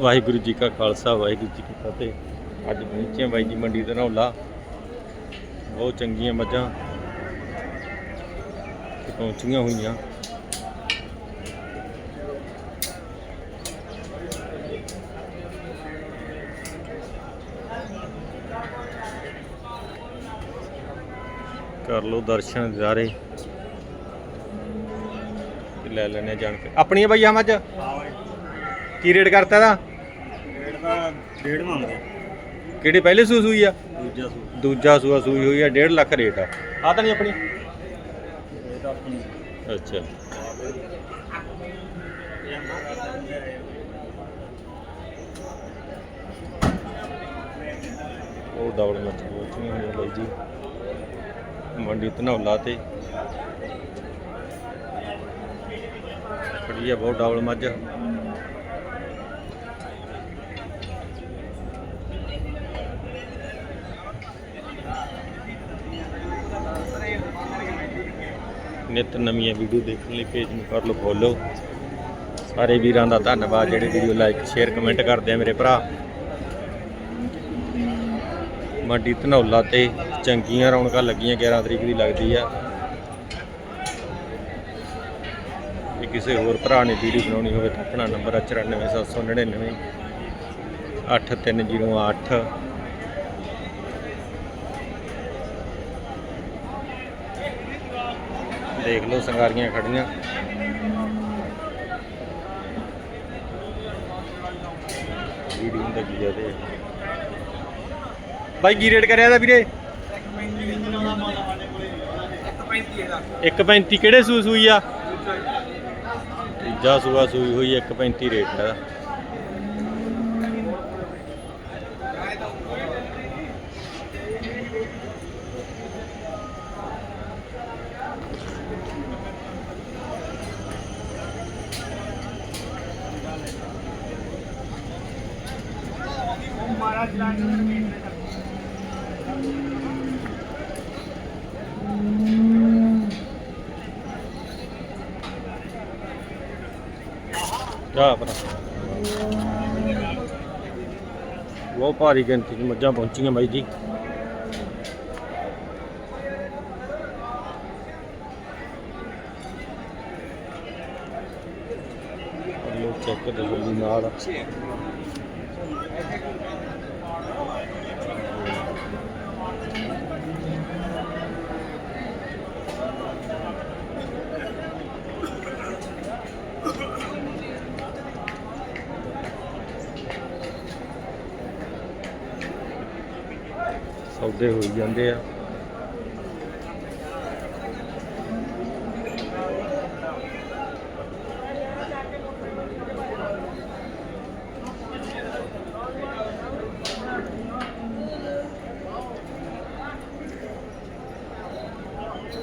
ਵਾਹਿਗੁਰੂ ਜੀ ਕਾ ਖਾਲਸਾ ਵਾਹਿਗੁਰੂ ਜੀ ਕੀ ਫਤਿਹ। ਅੱਜ ਪਹੁੰਚੇ ਬਾਈ ਜੀ ਮੰਡੀ ਦੇ ਨੌਲਾ ਬਹੁਤ ਚੰਗੀਆਂ ਮੱਝਾਂ ਪਹੁੰਚੀਆਂ ਹੋਈਆਂ। ਕਰ ਲਓ ਦਰਸ਼ਨ ਨਜ਼ਾਰੇ ਤੇ ਲੈ ਲੈਣੇ ਜਾਣ ਕੇ। ਆਪਣੀਆਂ ਬਈਆ ਮੱਝ? ਕੀ ਰੇਟ ਕਰਤਾ ਦਾ ਡੇਢ ਮੰਗਦੇ ਕਿਹੜੀ ਪਹਿਲੇ ਸੂ ਸੂਈ ਆ? ਦੂਜਾ ਸੂ ਦੂਜਾ ਸੂਆ ਸੂਈ ਹੋਈ ਆ 1.5 ਲੱਖ ਰੇਟ ਆ। ਆ ਤਾਂ ਨਹੀਂ ਆਪਣੀ? ਇਹ ਤਾਂ ਆਪਣੀ। ਅੱਛਾ। ਉਹ ਦੌੜ ਮੱਚ ਪਹੁੰਚੀਆਂ ਹੋਈਆਂ ਬਾਈ ਜੀ। ਮੰਡੀ ਧਨੌਲਾ ਤੇ ਖੜੀ ਆ ਬਹੁਤ ਡਬਲ ਮੱਝ। ਨਿਤ ਨਵੀਆਂ ਵੀਡੀਓ ਦੇਖਣ ਲਈ ਪੇਜ ਨੂੰ ਕਰ ਲਓ ਫੋਲੋ ਸਾਰੇ ਵੀਰਾਂ ਦਾ ਧੰਨਵਾਦ, ਜਿਹੜੇ ਵੀਡੀਓ ਲਾਈਕ ਸ਼ੇਅਰ ਕਮੈਂਟ ਕਰਦੇ ਆ ਮੇਰੇ ਭਰਾ। ਮੰਡੀ ਧਨੌਲਾ ਤੇ ਚੰਗੀਆਂ ਰੌਣਕਾਂ ਲੱਗੀਆਂ 11 ਤਰੀਕ ਦੀ ਲੱਗਦੀ ਆ। ਜੇ ਕਿਸੇ ਹੋਰ ਭਰਾ ਨੇ ਵੀਡੀਓ ਬਣਾਉਣੀ ਹੋਵੇ ਤਾਂ ਆਪਣਾ ਨੰਬਰ ਆ 94799 8308 ਦੇਖ ਲਓ ਸੰਗਾਰੀਆਂ ਖੜੀਆਂ। ਵੀਡੀਓ ਦਾ ਕੀ ਆ ਤੇ ਬਾਈ, ਕੀ ਰੇਟ ਕਰਿਆ ਦਾ ਵੀਰੇ? 135 ਕਿਹੜੇ ਸੂ ਸੂਈ ਆ? ਤੀਜਾ ਸੂਆ ਸੂਈ ਹੋਈ 135 ਰੇਟ ਦਾ ਜਾ ਭਰਾ। ਬਹੁਤ ਭਾਰੀ ਗਿਣਤੀ ਚ ਮੱਝਾਂ ਪਹੁੰਚੀਆਂ ਬਾਈ ਜੀ। ਲੋ ਚੈੱਕ ਦੇ ਨਾਲ। ਸੌਦੇ ਹੋਈ ਜਾਂਦੇ ਆ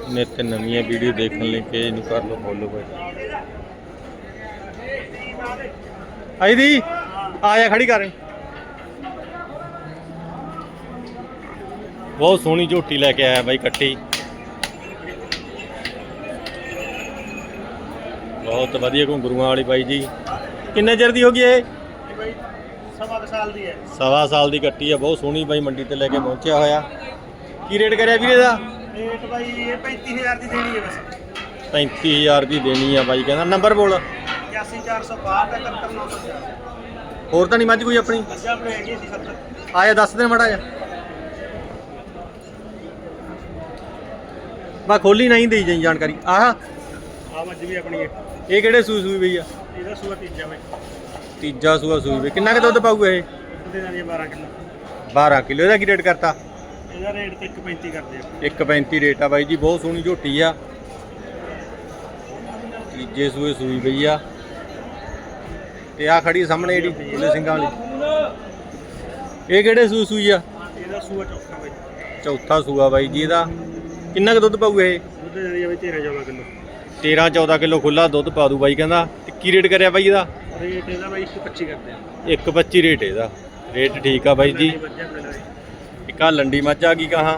ਨਿਤ ਨਵੀਆਂ ਵੀਡੀਓ ਦੇਖਣ ਲਈ ਪੇਜ ਨੂੰ ਕਰ ਲਓ ਫੋਲੋ ਭਾਈ। ਆਈ ਦੀ ਆ ਜਾ ਖੜੀ ਕਰ। ਬਹੁਤ ਸੋਹਣੀ ਝੋਟੀ ਲੈ ਕੇ ਆਇਆ ਬਾਈ ਕੱਟੀ। ਬਹੁਤ ਵਧੀਆ ਘੁੰਗਰੂਆਂ ਵਾਲੀ ਬਾਈ ਜੀ। ਕਿੰਨੇ ਚਿਰ ਦੀ ਹੋ ਗਈ ਇਹ? ਬਾਈ ਸਵਾ ਸਾਲ ਦੀ ਹੈ। ਸਵਾ ਸਾਲ ਦੀ ਕੱਟੀ ਆ ਬਹੁਤ ਸੋਹਣੀ ਬਾਈ ਮੰਡੀ ਤੇ ਲੈ ਕੇ ਪਹੁੰਚਿਆ ਹੋਇਆ। ਕੀ ਰੇਟ ਕਰਿਆ ਵੀਰੇ ਦਾ? ਰੇਟ ਬਾਈ ਇਹ 35000 ਦੀ ਦੇਣੀ ਹੈ ਬਸ। 35000 ਦੀ ਦੇਣੀ ਆ ਬਾਈ ਕਹਿੰਦਾ ਨੰਬਰ ਬੋਲ। 81462 71900 ਹੋਰ ਤਾਂ ਨਹੀਂ ਮੱਝ ਕੋਈ ਆਪਣੀ? ਅੱਜਾ ਆਪਣੇ ਹੈਗੀ ਸੀ 70 ਆਇਆ ਦੱਸ ਦੇ ਮੜਾ ਜਾ ਬਾ ਖੋਲੀ ਨਹੀਂ ਦੇਈ ਜਾਈ ਜਾਣਕਾਰੀ। ਆਹ ਆ ਮੱਝ ਵੀ ਆਪਣੀ ਹੈ। ਇਹ ਕਿਹੜੇ ਸੂਈ ਸੂਈ ਬਈ ਆ? ਇਹਦਾ ਸੂਆ ਤੀਜਾ ਬਾਈ। ਤੀਜਾ ਸੂਆ ਸੂਈ ਬਈ। ਕਿੰਨਾ ਕੁ ਦੁੱਧ ਪਾਊਗਾ ਇਹ? ਉਹਦੇ ਨਾਲ ਇਹ 12 ਕਿਲੋ। 12 ਕਿਲੋ ਇਹਦਾ ਕੀ ਰੇਟ ਕਰਤਾ? ਇਹਦਾ ਰੇਟ ਤੇ 135 ਕਰਦੇ ਆ 135 ਰੇਟ ਆ ਬਾਈ ਜੀ ਬਹੁਤ ਸੋਹਣੀ ਝੋਟੀ ਆ। ਤੀਜੇ ਸੂਏ ਸੂਈ ਪਈ ਆ। ਤੇ ਆ ਖੜੀ ਸਾਹਮਣੇ ਜਿਹੜੀ ਉਹਦੇ ਸਿੰਘਾਂ ਵਾਲੀ। ਇਹ ਕਿਹੜੇ ਸੂ ਸੂਈ ਆ? ਇਹਦਾ ਸੂਆ ਚੌਥਾ ਬਾਈ। ਚੌਥਾ ਸੂਆ ਬਾਈ ਜੀ ਇਹਦਾ। ਕਿੰਨਾ ਕੁ ਦੁੱਧ ਪਾਊ ਇਹ? ਉਹਦੇ ਨਾਲ ਇਹ ਬਾਈ 13 14 ਕਿਲੋ। 13 14 ਕਿਲੋ ਖੁੱਲਾ ਦੁੱਧ ਪਾ ਦੂ ਬਾਈ ਕਹਿੰਦਾ। ਤੇ ਕੀ ਰੇਟ ਕਰਿਆ ਬਾਈ ਇਹਦਾ? ਰੇਟ ਇਹਦਾ ਬਾਈ 125 ਕਰਦੇ ਆ। 125 ਰੇਟ ਇਹਦਾ। ਰੇਟ ਠੀਕ ਆ ਬਾਈ ਜੀ। ਇੱਕ ਆ ਲੰਡੀ ਮੱਝ ਆ ਗਈ ਕਹਾਂ?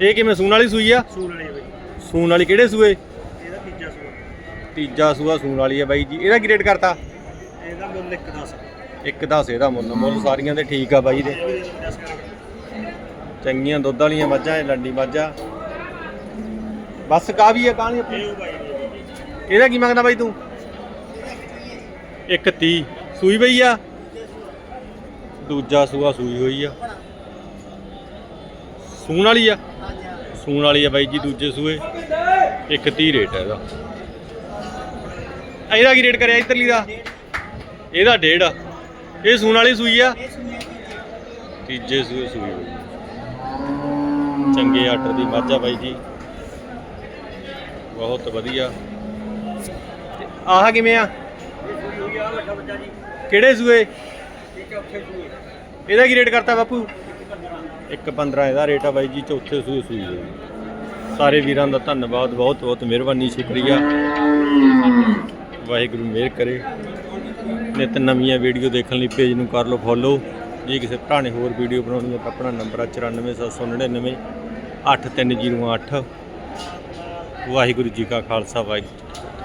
ਇਹ ਕਿਵੇਂ ਸੂਣ ਵਾਲੀ ਸੂਈ ਆ? ਸੂਣ ਵਾਲੀ ਆ ਬਾਈ ਸੂਣ ਵਾਲੀ ਕਿਹੜੇ ਸੂਏ? ਇਹਦਾ ਤੀਜਾ ਸੂਆ। ਤੀਜਾ ਸੂਆ ਸੂਣ ਵਾਲੀ ਆ ਬਾਈ ਜੀ। ਇਹਦਾ ਕੀ ਰੇਟ ਕਰਤਾ? ਇਹਦਾ ਮੁੱਲ 1 10 ਇੱਕ ਦਸ ਇਹਦਾ ਮੁੱਲ। ਮੁੱਲ ਸਾਰੀਆਂ ਦੇ ਠੀਕ ਆ ਬਾਈ ਦੇ। ਚੰਗੀਆਂ ਦੁੱਧ ਵਾਲੀਆਂ ਮੱਝਾਂ ਇਹ ਲੰਡੀ ਮੱਝਾਂ। ਬਸ ਕਾ ਵੀ ਹੈ ਕਾਹਨੀ ਆਪਣੀ? ਇਹਦਾ ਕੀ ਮੰਗਦਾ ਬਾਈ ਤੂੰ? ਇੱਕ 30 ਸੂਈ ਬਈ ਆ? ਦੂਜਾ ਸੂਆ ਸੂਈ ਹੋਈ ਆ। ਸੂਣ ਵਾਲੀ ਆ। ਸੂਣ ਵਾਲੀ ਆ ਬਾਈ ਜੀ, ਦੂਜੇ ਸੂਏ। ਇੱਕ 30 ਰੇਟ ਹੈ ਇਹਦਾ। ਇਹਦਾ ਕੀ ਰੇਟ ਕਰਿਆ ਇਧਰਲੀ ਦਾ? ਇਹਦਾ ਡੇਢ ਆ। ਇਹ ਸੂਣ ਵਾਲੀ ਸੂਈ ਆ। ਤੀਜੇ ਸੂਏ ਸੂਈ ਚੰਗੇ ਆਟਰ ਦੀ ਮੱਝ ਆ ਬਾਈ ਜੀ। ਬਹੁਤ ਵਧੀਆ। ਆਹ ਕਿਵੇਂ ਆ? ਕਿਹੜੇ ਸੂਏ? ਇਹਦਾ ਕੀ ਰੇਟ ਕਰਤਾ ਬਾਪੂ? 1.15 ਇਹਦਾ ਰੇਟ ਆ ਬਾਈ ਜੀ, ਚੌਥੇ ਸੂਏ ਸੂਈ ਹੋਈ ਸਾਰੇ ਵੀਰਾਂ ਦਾ ਧੰਨਵਾਦ, ਬਹੁਤ ਬਹੁਤ ਮਿਹਰਬਾਨੀ, ਸ਼ੁਕਰੀਆ। ਵਾਹਿਗੁਰੂ ਮਿਹਰ ਕਰੇ। ਨਿਤ ਨਵੀਆਂ ਵੀਡੀਓ ਦੇਖਣ ਲਈ ਪੇਜ ਨੂੰ ਕਰ ਲਓ ਫੋਲੋ ਜੇ ਕਿਸੇ ਭਰਾ ਨੇ ਹੋਰ ਵੀਡੀਓ ਬਣਾਉਣੀ ਹੈ ਤਾਂ ਆਪਣਾ ਨੰਬਰ ਆ 94799 83008 ਵਾਹਿਗੁਰੂ ਜੀ ਕਾ ਖਾਲਸਾ ਵਾਹਿਗੁਰੂ ਜੀ ਕੀ ਫਤਿਹ।